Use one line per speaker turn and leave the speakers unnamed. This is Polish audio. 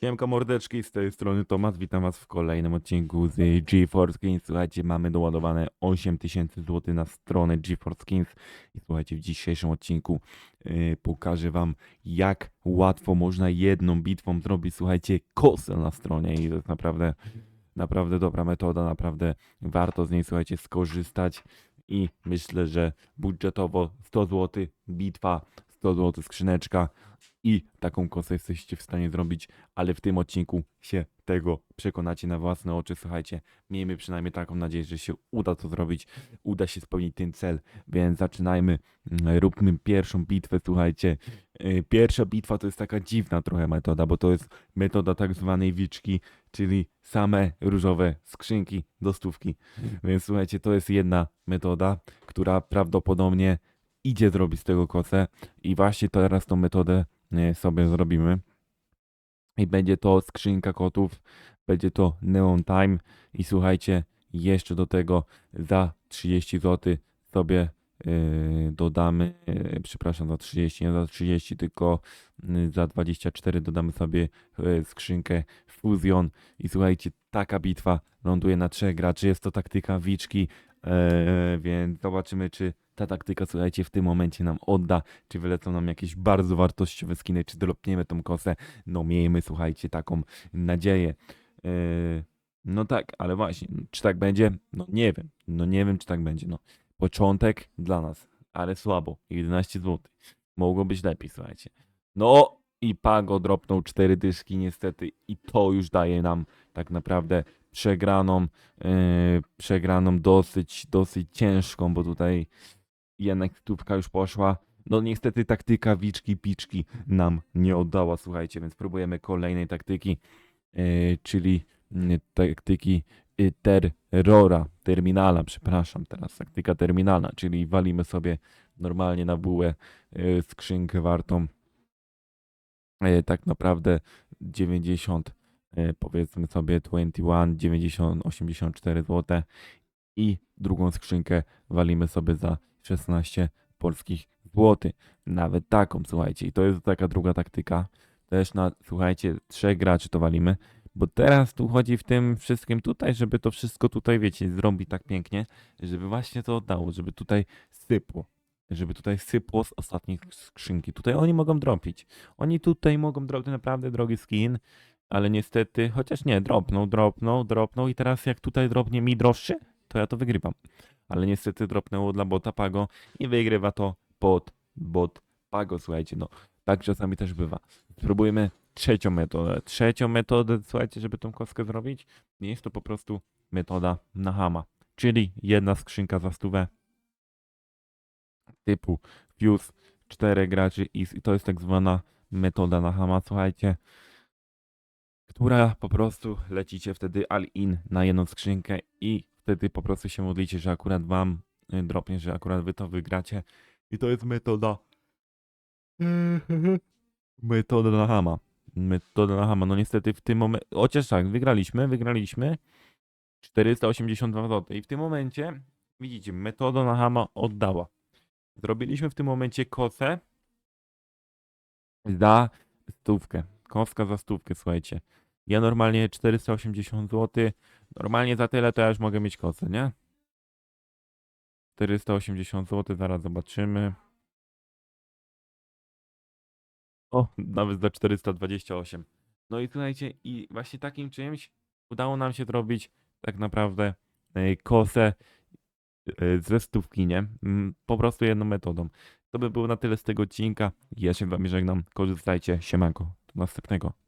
Siemka mordeczki, z tej strony Tomas, witam was w kolejnym odcinku z GeForce Skins. Słuchajcie, mamy doładowane 8000 zł na stronę GeForce Skins. I słuchajcie, w dzisiejszym odcinku yy, pokażę wam jak łatwo można jedną bitwą zrobić, słuchajcie, kosę na stronie. I to jest naprawdę, naprawdę dobra metoda, naprawdę warto z niej, słuchajcie, skorzystać. I myślę, że budżetowo 100 zł bitwa, 100 zł skrzyneczka i taką kosę jesteście w stanie zrobić, ale w tym odcinku się tego przekonacie na własne oczy. Słuchajcie, miejmy przynajmniej taką nadzieję, że się uda to zrobić, uda się spełnić ten cel, więc zaczynajmy, Mm, róbmy pierwszą bitwę, słuchajcie. Yy, Pierwsza bitwa to jest taka dziwna trochę metoda, bo to jest metoda tak zwanej wiczki, czyli same różowe skrzynki do stówki. Więc słuchajcie, to jest jedna metoda, która prawdopodobnie idzie zrobić z tego kosę i właśnie teraz tą metodę sobie zrobimy. I będzie to skrzynka kotów, będzie to Neon Time. I słuchajcie, jeszcze do tego za 30 zł sobie e, dodamy, e, przepraszam, za 30, nie za 30, tylko y, za 24 dodamy sobie skrzynkę Fusion. I słuchajcie, taka bitwa ląduje na trzech graczy, jest to taktyka wiczki, e, więc zobaczymy, czy ta taktyka, słuchajcie, w tym momencie nam odda, czy wylecą nam jakieś bardzo wartościowe skiny, czy dropniemy tą kosę. No miejmy, słuchajcie, taką nadzieję. Yy, no tak, ale właśnie, czy tak będzie? No nie wiem, no nie wiem, czy tak będzie. No, początek dla nas, ale słabo, 11 zł. Mogło być lepiej, słuchajcie. No i Pago dropnął 4 dyszki niestety i to już daje nam tak naprawdę przegraną, yy, przegraną dosyć, dosyć ciężką, bo tutaj jednak stówka już poszła. No niestety taktyka wiczki piczki nam nie oddała, słuchajcie, więc próbujemy kolejnej taktyki, yy, czyli yy, taktyki yy, terrora, terminala, przepraszam, teraz taktyka terminalna, czyli walimy sobie normalnie na bułę yy, skrzynkę wartą tak naprawdę 90, yy, powiedzmy sobie 21, 90, 84 zł i drugą skrzynkę walimy sobie za 16 polskich złotych. Nawet taką, słuchajcie. I to jest taka druga taktyka. Też na, słuchajcie, trzech graczy to walimy. Bo teraz tu chodzi w tym wszystkim tutaj, żeby to wszystko tutaj, wiecie, zrobić tak pięknie, żeby właśnie to oddało, żeby tutaj sypło. Żeby tutaj sypło z ostatniej skrzynki. Tutaj oni mogą dropić. Oni tutaj mogą dropić naprawdę drogi skin, ale niestety, chociaż nie, dropną, dropną, dropną i teraz jak tutaj dropnie mi droższy, to ja to wygrywam. Ale niestety dropnęło dla bota Pago i wygrywa to pod bot Pago, słuchajcie, no tak czasami też bywa. Spróbujmy trzecią metodę. Trzecią metodę, słuchajcie, żeby tą kostkę zrobić, jest to po prostu metoda na hama, czyli jedna skrzynka za stówę typu fuse, czterech graczy i to jest tak zwana metoda na hama, słuchajcie, która po prostu lecicie wtedy all-in na jedną skrzynkę i wtedy po prostu się modlicie, że akurat wam y, dropnie, że akurat wy to wygracie. I to jest metoda. Metoda na hama. Metoda na hama. No niestety w tym momencie. Chociaż tak, wygraliśmy, wygraliśmy. 482 zł. I w tym momencie, widzicie, metoda na hama oddała. Zrobiliśmy w tym momencie kosę za stówkę. Koska za stówkę, słuchajcie. Ja normalnie 480 zł. Normalnie za tyle to ja już mogę mieć kosę, nie? 480 zł, zaraz zobaczymy. O, nawet za 428. No i słuchajcie, i właśnie takim czymś udało nam się zrobić tak naprawdę e, kosę e, ze stówki, nie? Mm, Po prostu jedną metodą. To by było na tyle z tego odcinka. Ja się z wami żegnam. Korzystajcie. Siemanko. Do następnego.